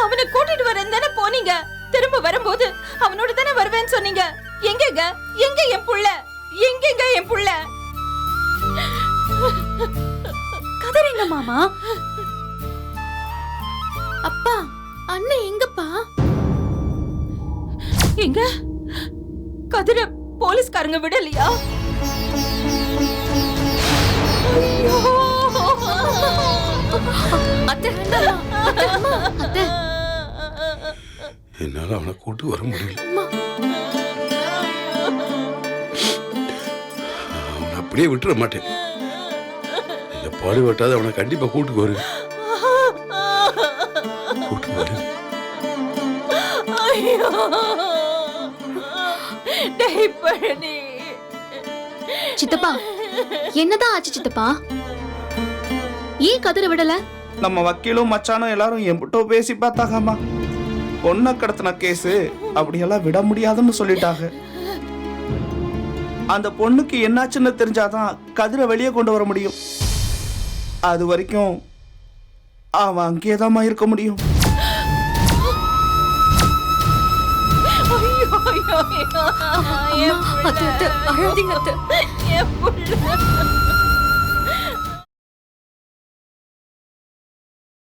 அவனை கூட்டிட்டு வரேன் தானே போனீங்க. திரும்ப வரும்போது அவனோட தானே வருவேன்னு சொன்னீங்க. எங்கங்க? எங்க என் புள்ள? எங்கங்க என் புள்ள? கதறீங்க மாமா. அப்பா அண்ணன் எங்கப்பா? எங்க? கதிர போலீஸ்காரங்க விடலையா? ஐயோ! அத்தை என்னால அவனை கூட்டு வர முடியல. அவனை அப்படியே விட்டுற மாட்டேன். இந்த பாடு வெட்டாத அவனை கண்டிப்பா கூட்டுக்கு வரு கூட்டு வரு ஐயோ! டேய் பழனி சித்தப்பா என்னதான் ஆச்சு சித்தப்பா? ஏன் கதற விடல? நம்ம வக்கீலும் மச்சானும் எல்லாரும் என்கிட்ட பேசி பார்த்தாங்கம்மா பொண்ணை கடத்தின கேஸு அப்படியெல்லாம் விட முடியாதுன்னு சொல்லிட்டாங்க. அந்த பொண்ணுக்கு என்னாச்சுன்னு தெரிஞ்சாதான் கதிரை வெளியே கொண்டு வர முடியும். அது வரைக்கும் அவன் அங்கேதாம்மா இருக்க முடியும். என் புள்ள.